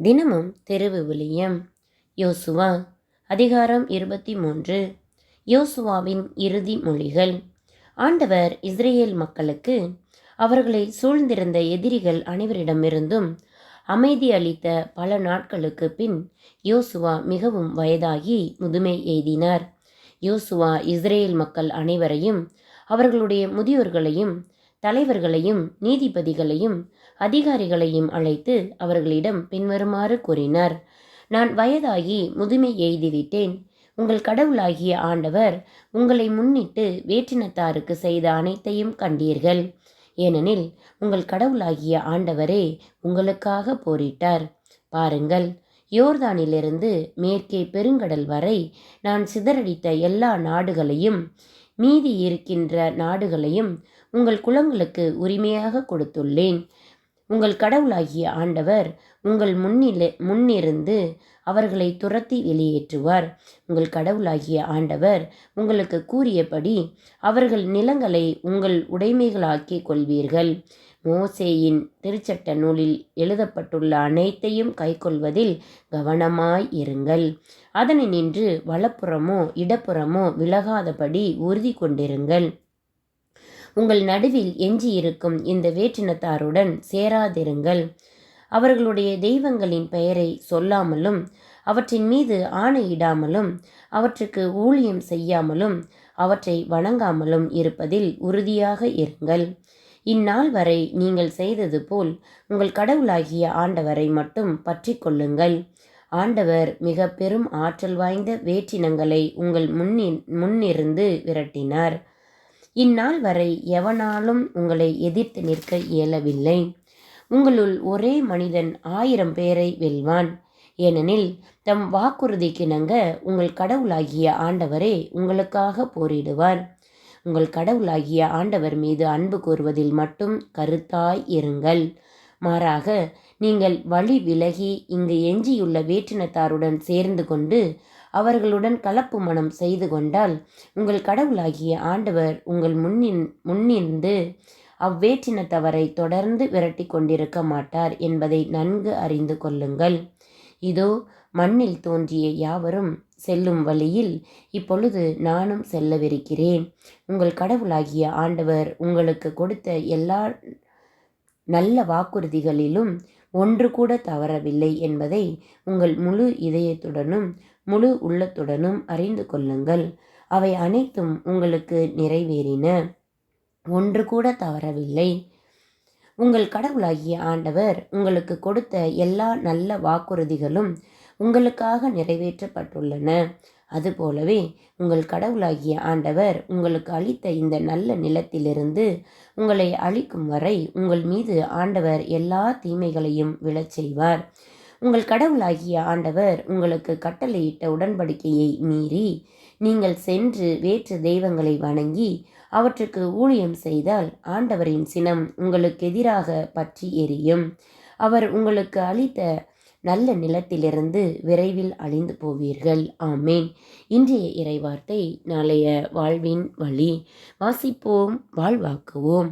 தினமும் தெருவு விளியம் யோசுவா அதிகாரம் இருபத்தி மூன்று யோசுவாவின் இறுதி மொழிகள். ஆண்டவர் இஸ்ரேல் மக்களுக்கு அவர்களை சூழ்ந்திருந்த எதிரிகள் அனைவரிடமிருந்தும் அமைதி அளித்த பல நாட்களுக்கு பின் யோசுவா மிகவும் வயதாகி முதுமை எய்தினார். யோசுவா இஸ்ரேல் மக்கள் அனைவரையும் அவர்களுடைய முதியோர்களையும் தலைவர்களையும் நீதிபதிகளையும் அதிகாரிகளையும் அழைத்து அவர்களிடம் பின்வருமாறு கூறினார். நான் வயதாகி முதுமை எய்திவிட்டேன். உங்கள் கடவுளாகிய ஆண்டவர் உங்களை முன்னிட்டு வேற்றினத்தாருக்கு செய்த அனைத்தையும் கண்டீர்கள். ஏனெனில் உங்கள் கடவுளாகிய ஆண்டவரே உங்களுக்காக போரிட்டார். பாருங்கள் யோர்தானிலிருந்து மேற்கே பெருங்கடல் வரை நான் சிதறடித்த எல்லா நாடுகளையும் மீதி இருக்கின்ற நாடுகளையும் உங்கள் குலங்களுக்கு உரிமையாக கொடுத்துள்ளேன். உங்கள் கடவுளாகிய ஆண்டவர் உங்கள் முன்னிலே முன்னிருந்து அவர்களை துரத்தி வெளியேற்றுவார். உங்கள் கடவுளாகிய ஆண்டவர் உங்களுக்கு கூறியபடி அவர்கள் நிலங்களை உங்கள் உடைமைகளாக்கிக் கொள்வீர்கள். மோசேயின் திருச்சட்ட நூலில் எழுதப்பட்டுள்ள அனைத்தையும் கைக்கொள்வதில் கவனமாய் இருங்கள். அதனை நின்று வலப்புறமோ இடப்புறமோ விலகாதபடி உறுதி கொண்டிருங்கள். உங்கள் நடுவில் எஞ்சியிருக்கும் இந்த வேற்றினத்தாருடன் சேராதிருங்கள். அவர்களுடைய தெய்வங்களின் பெயரை சொல்லாமலும் அவற்றின் மீது ஆணையிடாமலும் அவற்றுக்கு ஊழியம் செய்யாமலும் அவற்றை வணங்காமலும் இருப்பதில் உறுதியாக இருங்கள். இந்நாள் வரை நீங்கள் செய்தது போல் உங்கள் கடவுளாகிய ஆண்டவரை மட்டும் பற்றி கொள்ளுங்கள். ஆண்டவர் மிக பெரும் ஆற்றல் வாய்ந்த வேற்றினங்களை உங்கள் முன்னின் முன்னிருந்து விரட்டினார். இந்நாள் வரை எவனாலும் உங்களை எதிர்த்து நிற்க இயலவில்லை. உங்களுள் ஒரே மனிதன் ஆயிரம் பேரை வெல்வான். ஏனெனில் தம் வாக்குறுதிக்கிணங்க உங்கள் கடவுளாகிய ஆண்டவரே உங்களுக்காக போரிடுவார். உங்கள் கடவுளாகிய ஆண்டவர் மீது அன்பு கூறுவதில் மட்டும் கருத்தாய் இருங்கள். மாறாக நீங்கள் வழி விலகி இங்கு எஞ்சியுள்ள வேற்றினத்தாருடன் சேர்ந்து கொண்டு அவர்களுடன் கலப்பு மனம் செய்து கொண்டால் உங்கள் கடவுளாகிய ஆண்டவர் உங்கள் முன்னின் முன்னிருந்து அவ்வேற்றினத்தவரை தொடர்ந்து விரட்டி கொண்டிருக்க மாட்டார் என்பதை நன்கு அறிந்து கொள்ளுங்கள். இதோ மண்ணில் தோன்றிய யாவரும் செல்லும் வழியில் இப்பொழுது நானும் செல்லவிருக்கிறேன். உங்கள் கடவுளாகிய ஆண்டவர் உங்களுக்கு கொடுத்த எல்லா நல்ல வாக்குறுதிகளிலும் ஒன்று கூட தவறவில்லை என்பதை உங்கள் முழு இதயத்துடனும் முழு உள்ளத்துடனும் அறிந்து கொள்ளுங்கள். அவை அனைத்தும் உங்களுக்கு நிறைவேறின. ஒன்று கூட தவறவில்லை. உங்கள் கடவுளாகிய ஆண்டவர் உங்களுக்கு கொடுத்த எல்லா நல்ல வாக்குறுதிகளும் உங்களுக்காக நிறைவேற்றப்பட்டுள்ளன. அதுபோலவே உங்கள் கடவுளாகிய ஆண்டவர் உங்களுக்கு அளித்த இந்த நல்ல நிலத்திலிருந்து உங்களை அழிக்கும் வரை உங்கள் மீது ஆண்டவர் எல்லா தீமைகளையும் விழச் செய்வார். உங்கள் கடவுளாகிய ஆண்டவர் உங்களுக்கு கட்டளையிட்ட உடன்படிக்கையை மீறி நீங்கள் சென்று வேற்று தெய்வங்களை வணங்கி அவற்றுக்கு ஊழியம் செய்தால் ஆண்டவரின் சினம் உங்களுக்கு எதிராக பற்றி எரியும். அவர் உங்களுக்கு அளித்த நல்ல நிலத்திலிருந்து விரைவில் அழிந்து போவீர்கள். ஆமேன். இன்றைய இறைவார்த்தை நாளைய வாழ்வின் வழி. வாசிப்போம் வாழ்வாக்குவோம்.